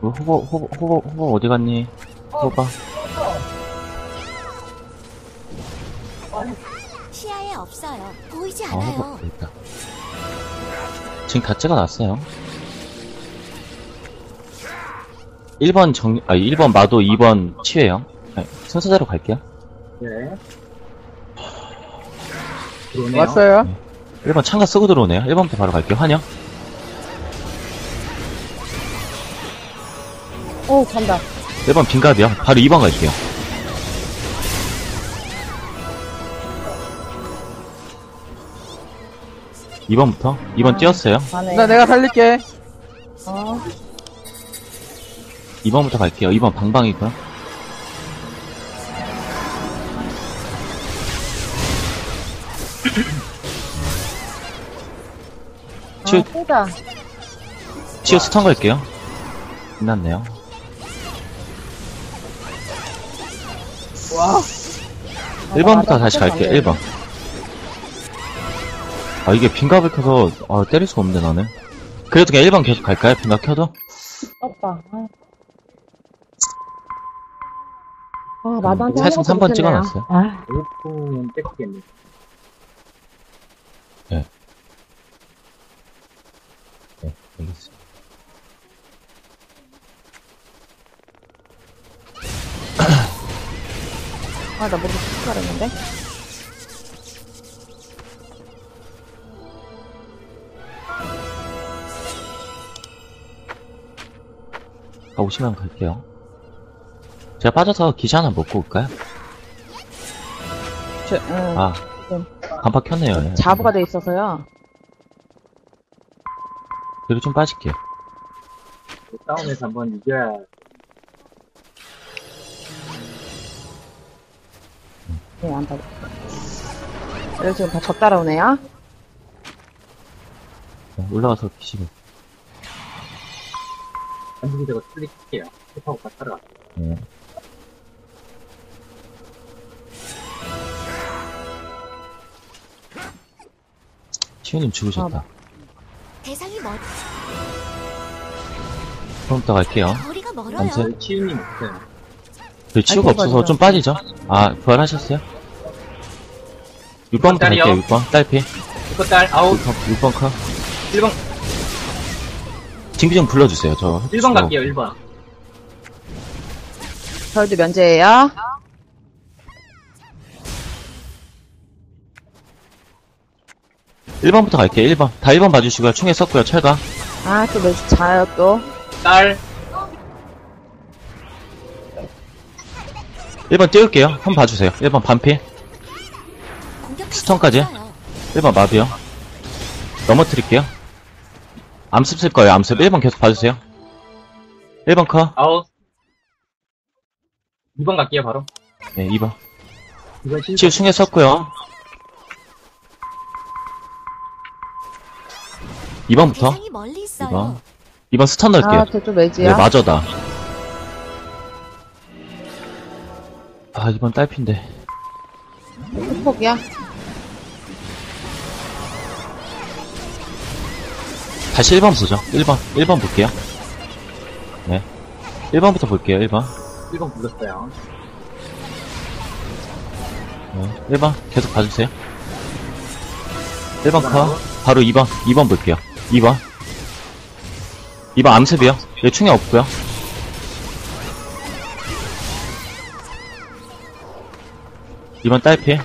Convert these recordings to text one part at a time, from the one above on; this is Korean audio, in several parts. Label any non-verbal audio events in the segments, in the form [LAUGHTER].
그 후보, 후보, 후보, 후보 어디 갔니? 후보가. 시야에 없어요. 보이지 아, 후보, 않아요. 여기 있다. 지금 다 찍어놨어요. 1번 정, 아, 1번 마도 2번 치회요. 네, 순서대로 갈게요. 네. 들어오네요. 왔어요. 1번 참가 쓰고 들어오네요. 1번부터 바로 갈게요. 환영. 오, 간다. 1번 빈갑이요. 바로 2번 갈게요. 이번부터 2번 띄었어요. 가네. 나 내가 살릴게. 어. 2번부터 갈게요. 2번 방방이고요. 치우, 아, 세다. 치우 스턴 갈게요. 끝났네요. 와. 1번부터 다시 갈게요. 1번. 아, 이게 빈갑을 켜서, 아, 때릴 수가 없는데, 나는. 그래도 그냥 1번 계속 갈까요? 빈갑 켜도? 오빠. 아, 마다한테 사실 3번 찍어놨어요. 아, 오픈은 뺏기겠네. 네, 알겠습니다. [CLEARS THROAT] 아, 나 모르겠어. 잘했는데. 아, 오시면 갈게요. 제가 빠져서 기시 하나 먹고 올까요? 저, 응. 아, 네. 간파 켰네요. 예. 자부가 돼 있어서요. 뒤로 좀 빠질게요. 싸움에서 한번 이겨야 네, 안 돼. 여기 지금 다저 따라오네요. 네, 올라가서 기시 먹 한국에다가 슬릭할게요. 힙하고 다 따라가. 네. 치우님 죽으셨다. 대상이 멀, 그럼부터 갈게요. 거리가 멀어요. 암세? 저희 치유님 없어요. 저희 치우가 아이고, 없어서. 좀 빠지죠? 아, 부활하셨어요? 6번부터 딸이요. 갈게요, 6번. 딸피. 이거 딸, 아웃. 6번, 6번 커. 1번, 친구 좀 불러주세요, 저. 1번 갈게요, 1번. 저희도 면제예요. 일 1번부터 갈게요, 1번. 다 1번 봐주시고요. 총에 썼고요, 철가. 아, 또 매주 자요, 또. 딸, 1번 띄울게요. 한번 봐주세요. 1번 반피. 스턴까지? 없어요. 1번 마비요. 넘어뜨릴게요. 암습 쓸 거예요, 암습. 1번 계속 봐주세요. 1번 커. 아웃. 2번 갈게요, 바로. 네, 2번. 2번 실 치우 충에 썼고요. 2번부터. 대상이 멀리 있어요. 2번. 2번 스턴 넣을게요. 아, 저쪽 네, 매지야. 마저다. 아, 2번 딸핀데. 폭이야. 다시 1번 보죠. 1번. 1번 볼게요. 네. 1번부터 볼게요, 1번. 1번 불렀어요. 네. 1번. 계속 봐주세요. 1번 커. 바로 2번. 2번 볼게요. 2번. 2번 암습이요. 여기 충이 없고요. 이번 딸피.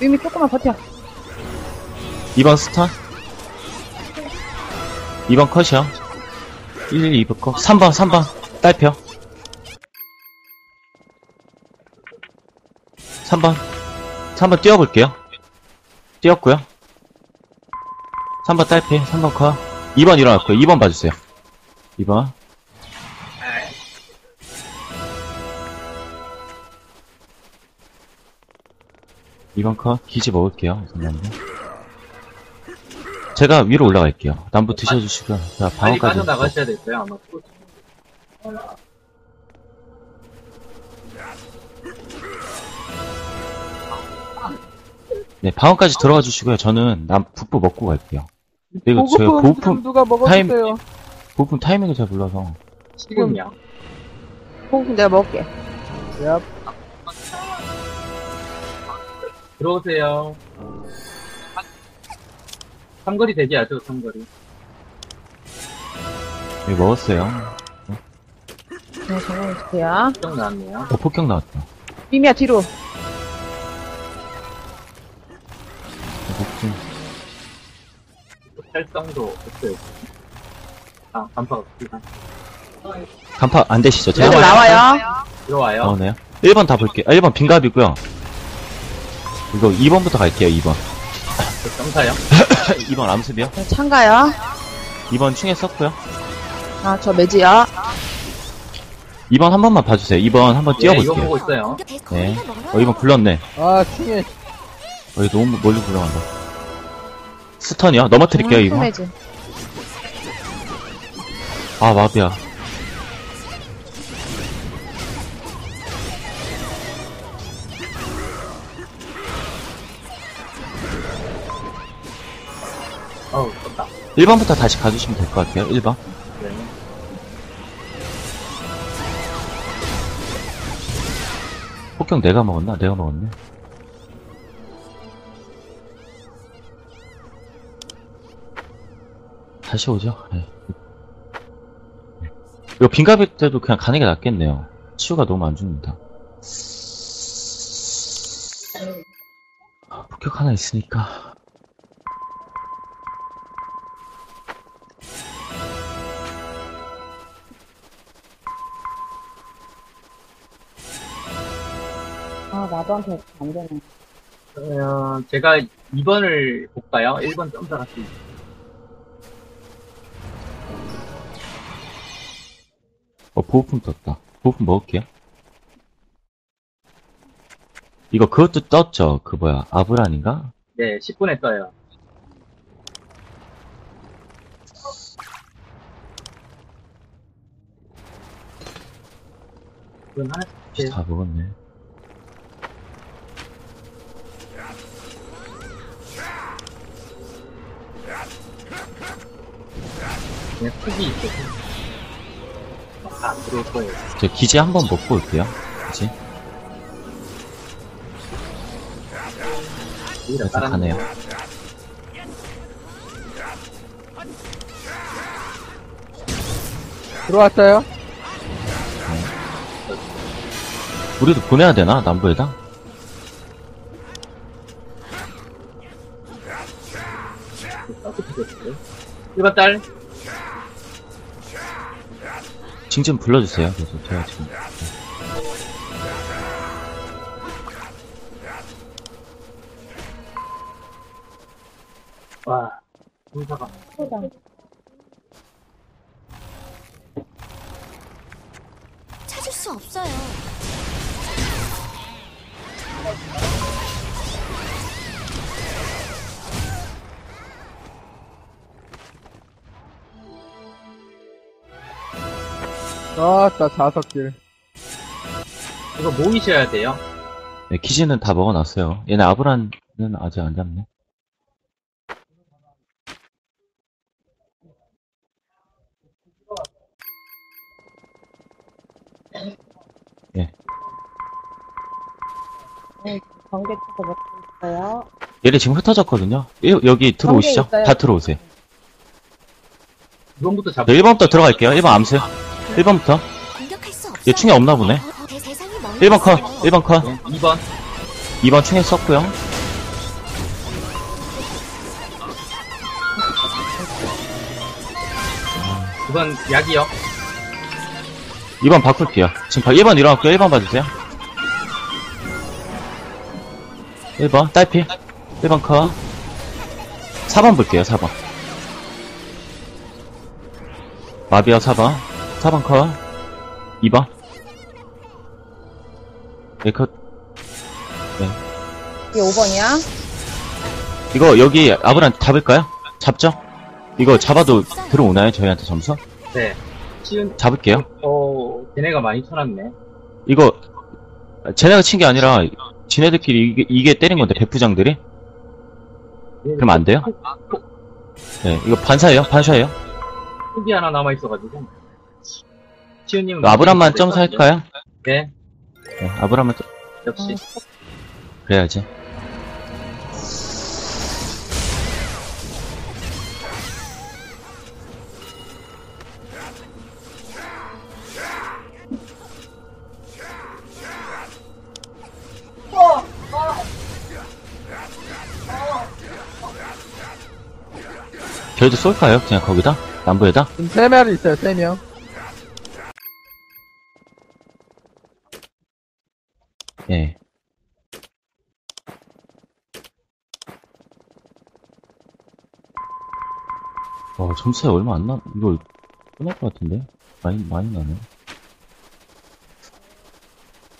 이미 조금만 버텨. 2번 스턴. 2번 컷이요. 1, 2, 2번 컷. 3번, 3번. 딸피요. 3번. 3번 띄워볼게요. 띄웠고요. 3번 딸피, 3번 컷. 2번 일어났고요. 2번 봐주세요. 2번. 이번 컷 기지 먹을게요. 잠깐만요. 제가 위로 올라갈게요. 남부 드셔주시고요. 자, 빨리 방어까지. 빠져나가셔야 될 거예요, 아마. 또. 네, 방어까지 들어가 주시고요. 저는 남, 북부 먹고 갈게요. 그리고 제가 보급품 보급품, 누가 타임- 먹어주세요. 보급품 타이밍을 잘 몰라서. 지금요. 호흡 내가 먹을게. 야, 들어오세요. 삼거리 대기하죠, 삼거리. 네, 먹었어요. 네, 잠깐만 주세요. 쭉 나왔네요. 어, 폭격 나왔다. 미미야, 뒤로. 목좀 활성도 없어요. 아, 간파가 없습니다. 간파 안 되시죠? 제가 나와요. 들어와요. 나오네요. 1번 다 볼게요. 아, 1번 빈갑이고요. 이거 2번부터 갈게요, 2번. 저 점사요. 2번 암습이요. 네, 참가요. 2번 충에 썼고요. 아, 저 매지요. 2번 한 번만 봐주세요. 2번 한번 네, 이거 뛰어볼게요. 보고 있어요. 네. 어, 2번 굴렀네. 아, 충에. 어, 이거 너무 멀리 굴러간다. 스턴이요? 넘어뜨릴게요, 음, 2번. 매지. 아, 마비야. 1번부터 다시 가주시면 될 것 같아요, 1번. 네. 폭격 내가 먹었나? 내가 먹었네. 다시 오죠. 네. 이거 빈갑일 때도 그냥 가는 게 낫겠네요. 치유가 너무 안 죽는다. 아, 폭격 하나 있으니까. 아, 나도 한테 안 되네. 어, 제가 2번을 볼까요? 1번 점사 같이. 어, 보호품 떴다. 보호품 먹을게요. 이거 그것도 떴죠? 그 뭐야, 아브란인가? 네, 10분에 떠요. 그럼 하나 네. 다 먹었네. 그냥 흙이 있어서. 아, 안 들어올 거예요. 저 기지 한번 먹고 올게요. 기지. 그래서 가네요. 들어왔어요? 우리도 보내야 되나? 남부에다? 1번 딸. 징좀 불러주세요. 그래서 제가 지금. 와, 공사가. 찾을 수 없어요. 아따, 자석길. 이거 모이셔야 돼요. 네, 기지는 다 먹어놨어요. 얘네 아브란은 아직 안 잡네. 번개 쳐서 먹고 있어요. 얘네 지금 흩어졌거든요. 일- 여기 들어오시죠. 다 들어오세요. 2번부터 잡 네, 1번부터 들어갈게요. 1번 암수. 1번부터. 공격할 수 없어요. 얘 충이 없나 보네. 어, 대- 대상이 멀리 1번 컷. 있어요. 1번 컷. 네, 2번. 2번 충에 썼고요. 이번 약이요. 2번 바꿀게요. 지금 바- 1번 일어났고요. 1번 봐주세요. 1번 딸피. 1번 컷. 4번 볼게요. 4번. 마비아 4번. 4번 컷. 2번. 네, 컷. 이게 5번이야? 이거 여기 아브란 잡을까요? 잡죠? 이거 잡아도 들어오나요? 저희한테 점수? 네. 치운, 잡을게요. 어, 걔네가 많이 쳐놨네. 이거 쟤네가 친 게 아니라 지네들끼리 이게, 이게 때린 건데 배프장들이 그럼 안 돼요? 아, 톡, 네, 이거 반사예요? 반샤예요? 톡이 하나 남아 있어가지고. 치우님은. 아브람만 점사할까요? 네, 네, 아브람만 점, 역시. 그래야지. 저희도 쏠까요? 그냥 거기다? 남부에다? 지금 세 마리 있어요, 세 명. 예. 와, 점수에 얼마 안 나, 이거 끝날 것 같은데? 많이, 많이 나네.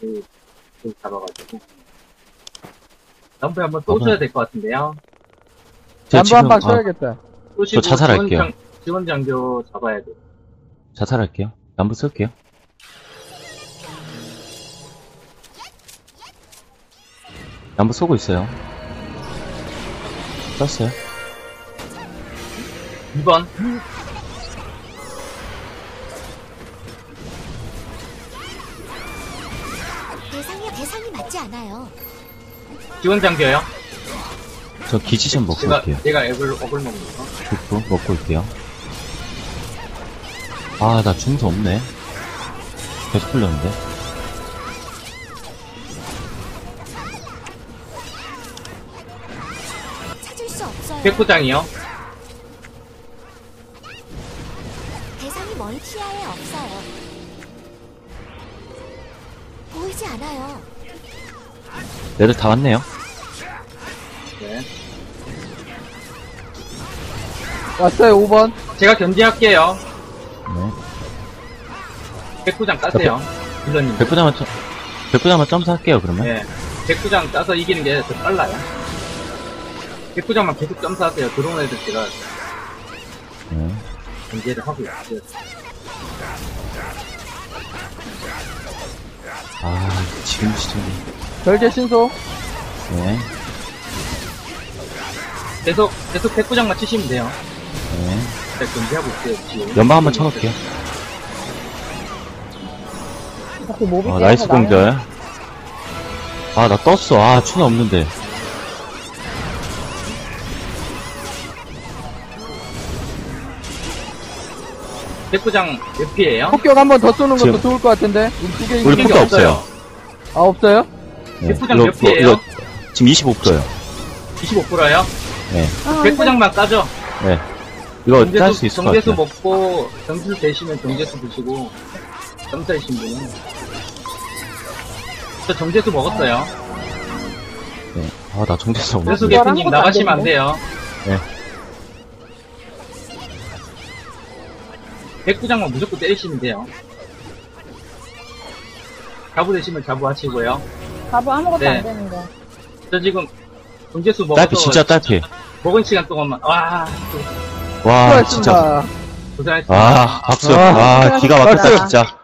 그, 그 잡아가지고. 점프 한번 또 줘야 될 것 같은데요. 제가 남부 한방 지금, 아, 쳐야겠다. 쏘시고 자살할게요. 지원 장- 지원 장교 잡아야 돼. 자살할게요. 남부 쓸게요. 남부 쏘고 있어요. 썼어요. 2번. 대상이 대상이 맞지 않아요. 지원 장교요. 저 기지 좀 먹고 제가, 올게요. 제가 앱을, 업을 먹는 거. 좋고, 먹고 올게요. 아, 나 중수 없네. 계속 풀렸는데. 백부장이요. 대상이 멀티아에 없어요. 보이지 않아요. 얘들 다 왔네요. 네. 왔어요, 5번. 제가 견제할게요. 네. 백부장 따세요. 빌런님. 백부장만, 점- 백부장만 점수할게요, 그러면. 네. 백부장 따서 이기는 게 더 빨라요. 백부장만 계속 점수하세요. 들어온 애들 제가 네. 견제를 하고 있어요. 아, 지금 시점이. 별개 신소. 네. 계속, 계속 백부장만 치시면 돼요. 네. 제가 견제하고 있어요. 지금. 연방 한번 쳐놓을게요. 모비 아, 나이스 공절. 아, 나 떴어. 아, 추는 없는데. 백부장 몇 피에요? 폭격 한 번 더 쏘는 것도 지금- 좋을 것 같은데. 우리 두 개 우리 이기는 폭격 게 없어요. 아, 없어요? 네. 이거- 몇 피예요? 이거 지금 25%요. 25%요? 네. 아, 백부장만 까죠? 네. 이거 짤 수 있을 것 정제수 같아요. 먹고 점수 되시면 정제수 드시고 점사이신 분은 저 정제수 먹었어요. 네. 아, 나 정체수 없네. 그래서 이거랑 개피님 아무것도 안 나가시면 안 되는데? 돼요. 백부장만 무조건 때리시면 돼요. 자부 되시면 자부 하시고요. 가부 아무것도 네. 안 되는데. 저 지금 정제수 먹어서 딸피, 진짜 딸피. 먹은 시간 동안만 와 와, 진짜. 고생하셨습니다. 아, 박수. 아, 아, 기가 막혔다, 박수. 진짜.